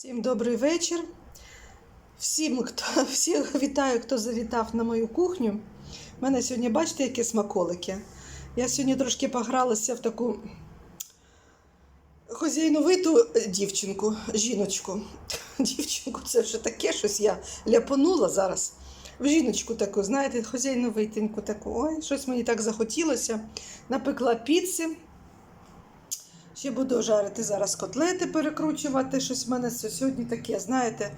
Всім добрий вечір. Всім, хто, всіх вітаю, хто завітав на мою кухню. У мене сьогодні, бачите, які смаколики. Я сьогодні трошки погралася в таку хозяйновиту дівчинку, жіночку. Дівчинку, це вже таке щось я ляпонула зараз. В жіночку таку, знаєте, хозяйновитеньку таку. Ой, щось мені так захотілося. Напекла піци. Ще буду жарити зараз котлети, перекручувати. Щось в мене сьогодні таке, знаєте,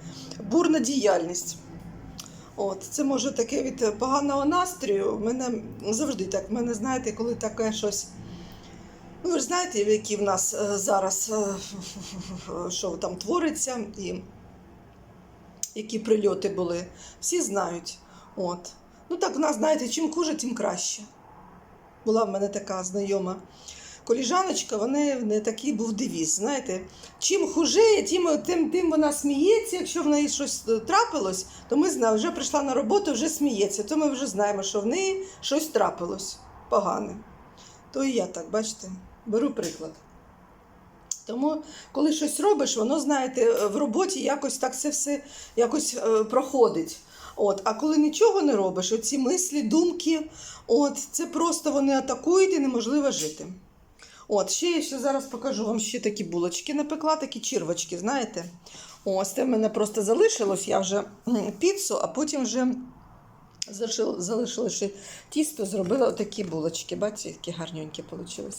бурна діяльність. От, це може таке від поганого настрою. Мене завжди так. Мене, знаєте, коли таке щось. Ну, ви ж знаєте, які в нас е, зараз е, що там твориться, і які прильоти були. Всі знають. От. Ну так в нас, знаєте, чим хуже, тим краще. Була в мене така знайома коліжаночка, вони не такий був девіз. Знаєте, чим хуже, тим, тим, тим вона сміється. Якщо в неї щось е, трапилось, то ми знаємо, вже прийшла на роботу, вже сміється. То ми вже знаємо, що в неї щось трапилось погане. То і я так, бачите, беру приклад. Тому, коли щось робиш, воно, знаєте, в роботі якось так це все якось е, проходить. От, а коли нічого не робиш, оці мислі, думки, от, це просто вони атакують і неможливо жити. От, ще я ще зараз покажу вам ще такі булочки напекла, такі червочки, знаєте. Ось це в мене просто залишилось. Я вже піцу, а потім вже залишила- ще тісто, зробила отакі булочки. Бачите, які гарненькі вийшли.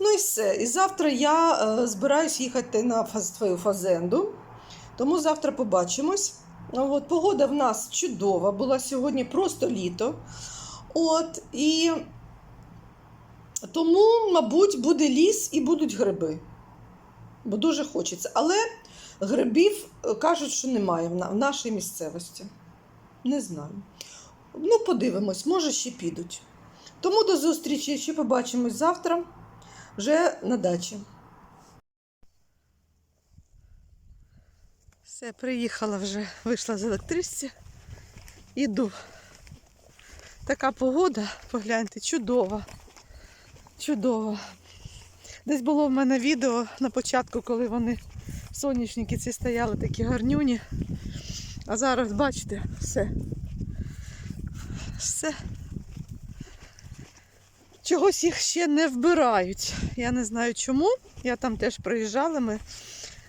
Ну і все. І завтра я е, збираюсь їхати на фаз, твою фазенду. Тому завтра побачимось. Ну, От, погода в нас чудова, була сьогодні просто літо. От, і тому, мабуть, буде ліс і будуть гриби. Бо дуже хочеться. Але грибів е, кажуть, що немає в нашій місцевості. Не знаю. Ну, подивимось, може ще підуть. Тому до зустрічі, ще побачимось завтра вже на дачі. Все, приїхала вже, вийшла з електричці. Іду. Така погода, погляньте, чудова. Чудова. Десь було в мене відео на початку, коли вони соняшники ці стояли такі гарнюні. А зараз, бачите, все. Все. Чогось їх ще не вбирають. Я не знаю чому. Я там теж приїжджала, ми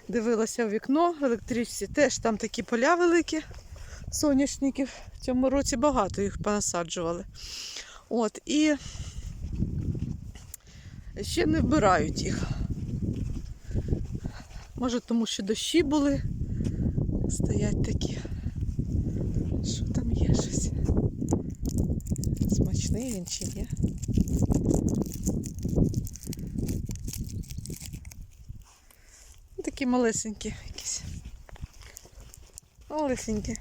дивилася в вікно в електричці. Теж там такі поля великі соняшників. В цьому році багато їх понасаджували. От, і ще не вбирають їх. Може, тому що дощі були. Стоять такі. Що там є щось? Смачний він чи? Ну, Такі малесенькі якісь. Малесенькі.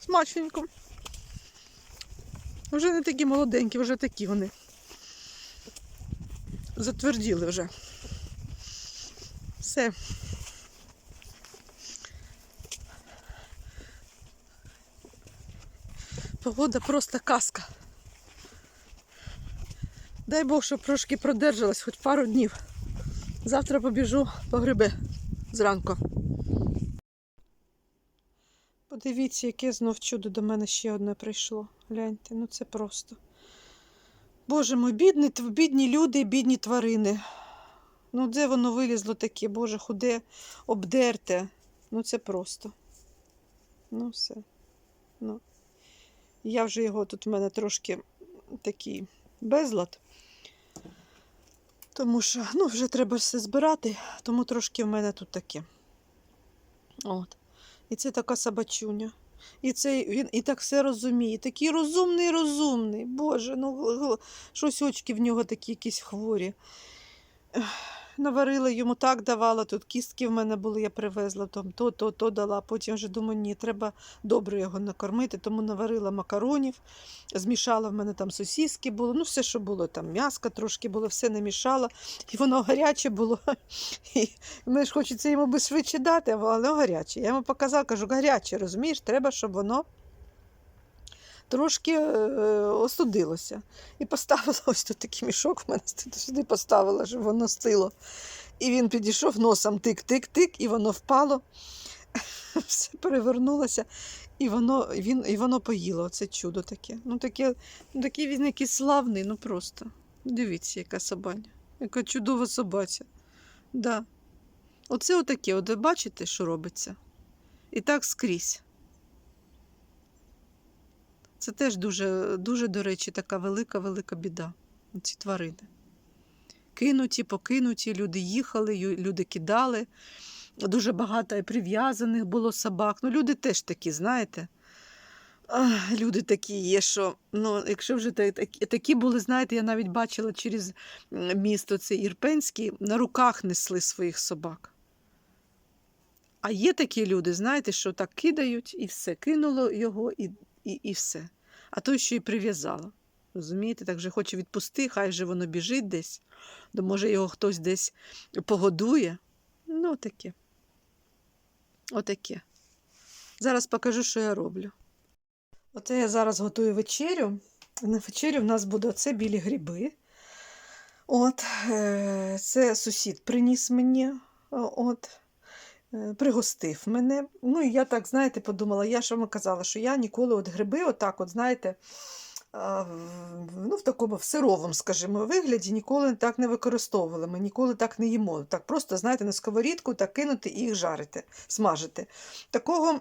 Смачненько. Вже не такі молоденькі, вже такі вони. Затверділи вже. Все. Погода просто казка. Дай Бог, щоб трошки продержалась хоч пару днів. Завтра побіжу по гриби зранку. Подивіться, яке знов чудо до мене ще одне прийшло. Гляньте, ну це просто. Боже мой, бідні, бідні люди, бідні тварини. Ну, де воно вилізло таке, Боже, худе, обдерте. Ну це просто. Ну, все. Ну. Я вже його тут в мене трошки такий безлад. Тому що ну, вже треба все збирати, тому трошки в мене тут таке. От. І це така собачуня. І це він і так все розуміє. Такий розумний, розумний. Боже, ну щось очки в нього такі якісь хворі. Наварила йому так давала, тут кістки в мене були, я привезла, там то, то, то дала. Потім вже думаю, ні, треба добре його накормити, тому наварила макаронів, змішала в мене там сосіски було, ну все, що було, там м'яска трошки було, все намішала, і воно гаряче було. І мені ж хочеться йому би швидше дати, але гаряче. Я йому показала, кажу, гаряче, розумієш, треба, щоб воно трошки е, остудилося. І поставила ось тут такий мішок в мене сюди поставила, щоб воно стило. І він підійшов носом тик-тик-тик, і воно впало, все перевернулося, і воно, він, і воно поїло. Це чудо таке. Ну, таке, ну такий він якийсь славний, ну просто. Дивіться, яка собаня. Яка чудова собаця. Да. Оце отаке, от бачите, що робиться? І так скрізь. Це теж дуже, дуже, до речі, така велика-велика біда. Ці тварини. Кинуті, покинуті, люди їхали, люди кидали. Дуже багато прив'язаних було собак. Ну, люди теж такі, знаєте. Люди такі є, що ну, якщо вже такі, такі були, знаєте, я навіть бачила через місто це Ірпенський, на руках несли своїх собак. А є такі люди, знаєте, що так кидають і все, кинуло його і, і, і все. А той ще й прив'язало. Розумієте, так же хоче відпусти, хай же воно біжить десь, то може його хтось десь погодує. Ну, таке. Отаке. Зараз покажу, що я роблю. Оце я зараз готую вечерю. На вечерю в нас буде оце білі гриби. От, е, це сусід приніс мені. От, пригостив мене. Ну, і я так, знаєте, подумала, я ж вам казала, що я ніколи от гриби, отак, от, знаєте, ну, в такому в сировому, скажімо, вигляді ніколи так не використовували. Ми ніколи так не їмо. Так просто, знаєте, на сковорідку так кинути і їх жарити, смажити. Такого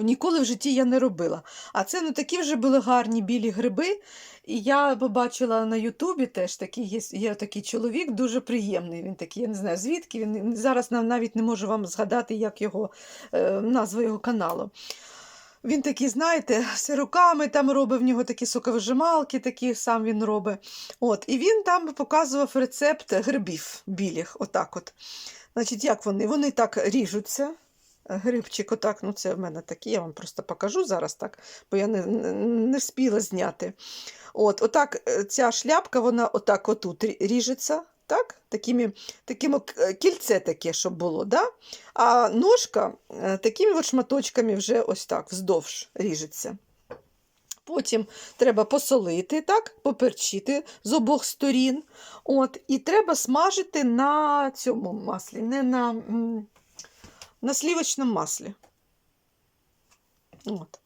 ніколи в житті я не робила. А це ну, такі вже були гарні білі гриби. І я побачила на Ютубі теж такий є, є такий чоловік, дуже приємний. Він такий, я не знаю звідки. Він зараз навіть не можу вам згадати, як його е, назва його каналу. Він такий, знаєте, все руками там робить, в нього такі соковижималки, такі сам він робить. От, і він там показував рецепт грибів білих. Отак от. Значить, як вони? Вони так ріжуться. Грибчик, отак, ну це в мене такий, я вам просто покажу зараз так, бо я не, не, вспіла зняти. От, отак е, ця шляпка, вона отак отут ріжеться, так? Такими, таким о- к- кільце таке, щоб було, да? а ножка е, такими от шматочками вже ось так вздовж ріжеться. Потім треба посолити, так, поперчити з обох сторін. От, і треба смажити на цьому маслі, не на, на слівочному маслі. От.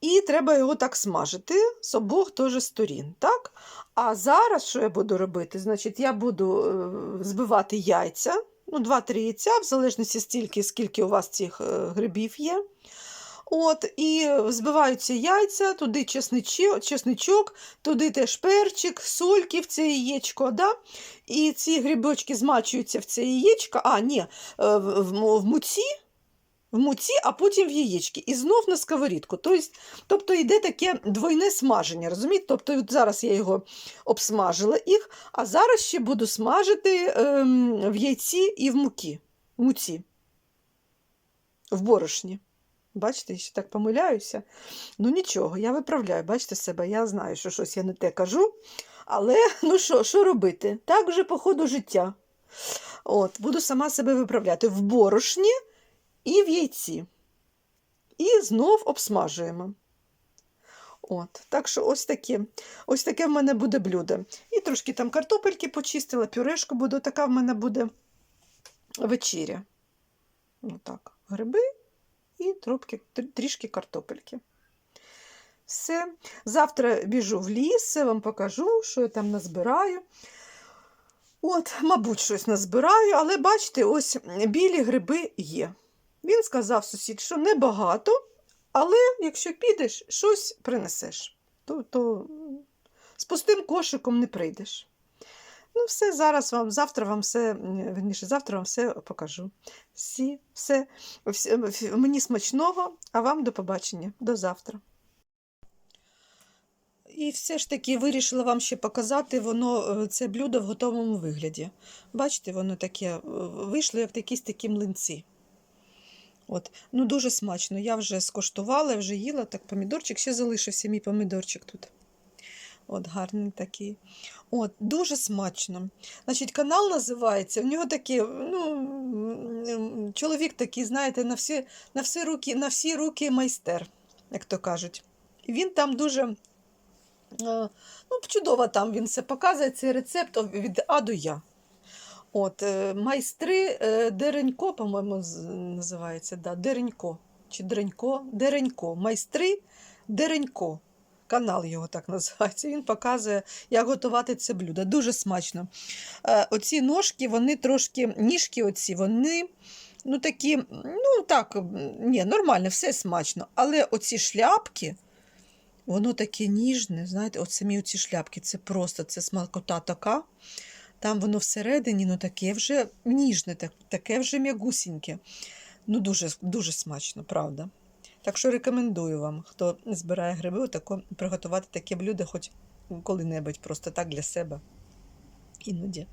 І треба його так смажити з обох теж сторін. Так? А зараз що я буду робити? Значить, я буду е, збивати яйця, ну, 2-3 яйця, в залежності стільки, скільки у вас цих е, грибів є. От, і збиваються яйця, туди чесничок, чесничок, туди теж перчик, сольки в це яєчко. Да? І ці грибочки змачуються в це яєчко, а ні, е, в муці, в муці, а потім в яєчки. І знов на сковорідку. Тобто, тобто йде таке двойне смаження. розумієте? Тобто от зараз я його обсмажила їх, а зараз ще буду смажити ем, в яйці і в муки. В муці. В борошні. Бачите, я ще так помиляюся. Ну нічого, я виправляю, бачите себе, я знаю, що щось я не те кажу. Але ну що, що робити? Так вже по ходу життя. От, буду сама себе виправляти в борошні і в яйці. І знов обсмажуємо. От, так що ось таке. Ось таке в мене буде блюдо. І трошки там картопельки почистила, пюрешку буду, така в мене буде вечеря. Отак, гриби і трубки, трішки картопельки. Все. Завтра біжу в ліс, вам покажу, що я там назбираю. От, мабуть, щось назбираю, але бачите, ось білі гриби є. Він сказав сусід, що небагато, але якщо підеш, щось принесеш. То, то з пустим кошиком не прийдеш. Ну, все, зараз вам, завтра вам все, м, вірніше, завтра вам все покажу. Всі, все, всі- мені смачного, а вам до побачення. До завтра. І все ж таки вирішила вам ще показати воно, е, це блюдо в готовому вигляді. Бачите, воно таке е, вийшло, як якісь такі млинці. От. Ну, дуже смачно. Я вже скоштувала, вже їла. Так, помідорчик ще залишився мій помідорчик тут. От, гарний такий. От, дуже смачно. Значить, канал називається. В нього такий, ну, чоловік такий, знаєте, на всі, на всі руки, на всі руки майстер, як то кажуть. І він там дуже. е, Ну, чудово там він все показує, цей рецепт від А до Я. От, е, майстри е, Деренько, по-моєму, називається. Да, Деренько. Чи Дренько? Деренько. Майстри Деренько. Канал його так називається. Він показує, як готувати це блюдо. Дуже смачно. Е, оці ножки, вони трошки, ніжки оці, вони. Ну, такі, ну так, ні, нормально, все смачно. Але оці шляпки, воно таке ніжне, знаєте, от самі оці шляпки, це просто це смакота така. Там воно всередині, ну таке вже ніжне, так- таке вже м'ягусіньке. Ну, дуже, дуже смачно, правда. Так що рекомендую вам, хто збирає гриби, отако, приготувати таке блюдо хоч коли-небудь, просто так для себе. Іноді.